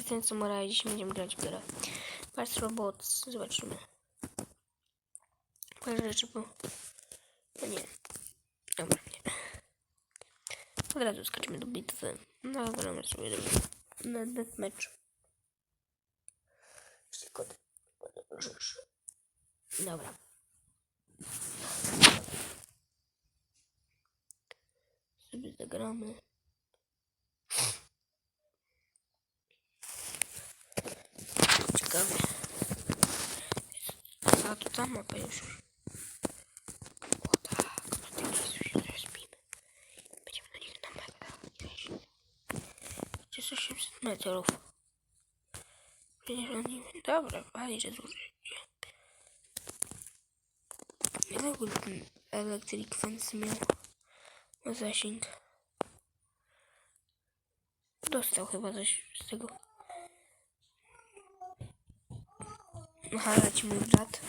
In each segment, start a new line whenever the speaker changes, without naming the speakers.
Siema, z tym co Mora, dzisiaj będziemy grać w grę. Patrz Robots, zobaczymy. Parę rzeczy, bo... No nie. Dobra, nie. Od razu skaczemy do bitwy. No, gramy sobie do na deathmatch. Tylko rzeczy. Dobra. Sobie zagramy. Ciekawe. A to ta mapa już. O tak, no to jest już rozbimy. Będziemy na nich na metrach. Gdzieś. Gdzieś 800 metrów. Przecież oni... Dobra, fajnie, że zużyję. Jak ogólnie ten Electric Fence miał zasięg? Dostał chyba coś z tego. Aha, leci mój brat.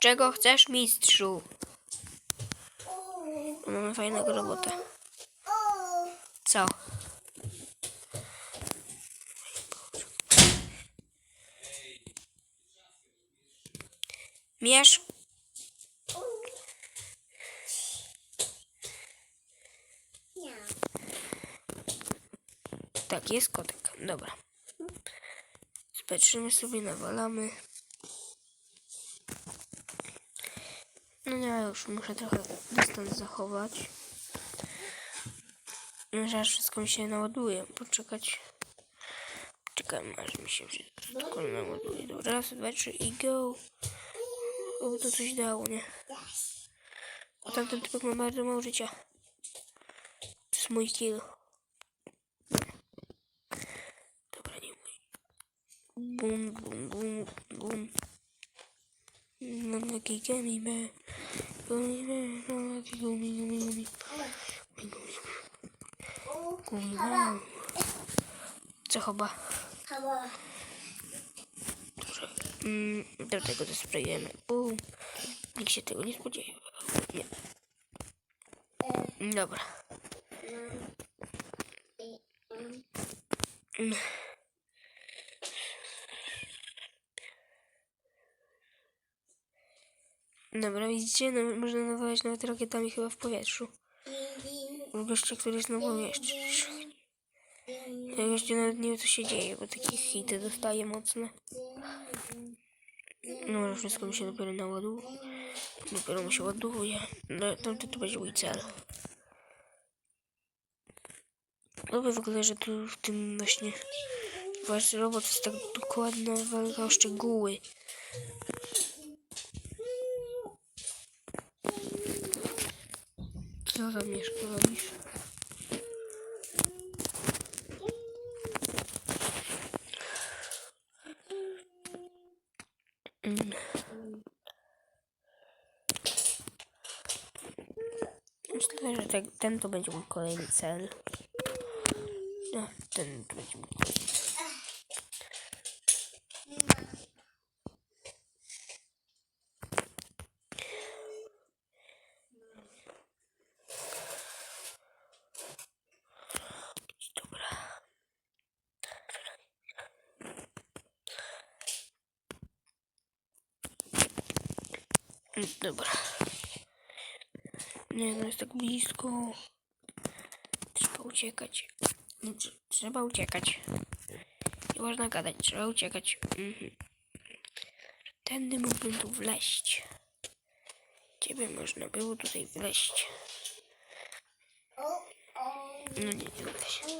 Czego chcesz, mistrzu? Mamy fajnego robota. Co? Mierz? Tak, jest kotek. Dobra. Spatrzymy sobie, nawalamy. No nie, już muszę trochę dystans zachować. Że aż wszystko mi się naładuje. Poczekać. Czekam, aż mi się wszystko naładuje. Dobra, raz, dwa, trzy i go. O, to coś dało, nie? Tamten typek ma bardzo mało życia. To jest mój kill. Dobra, nie mój. Bum, bum, bum, bum. Mam taki gummy bear. Gummy bear, mam taki gummy, gummy, gummy. Gummy bear. Co chyba? Dobrze. Mm, do tego zasprayujemy. Bum. Nikt się tego nie spodziewał. Nie. Dobra. Mm. Dobra, widzicie? No, można nawołać nawet rakietami chyba w powietrzu. W goście, który znowu jeszcze. Ja jeszcze nawet nie wiem co się dzieje, bo takie hity dostaje mocne. No wszystko mi się dopiero naładuje. Dopiero mi się ładuje. No to, to, to będzie mój cel. Dobrze w ogóle, że tu w tym właśnie wasz robot jest tak dokładna walka o szczegóły. Tam Mieszko robisz? Mm. Myślę, że ten to będzie mój kolejny cel. No, ten to będzie mój kolejny cel. Dobra. Nie, no jest tak blisko. Trzeba uciekać. Trzeba uciekać. Nie można gadać, trzeba uciekać. Mhm. Tędy mógłbym tu wleść. Ciebie można było tutaj wleść. No nie, nie uda się.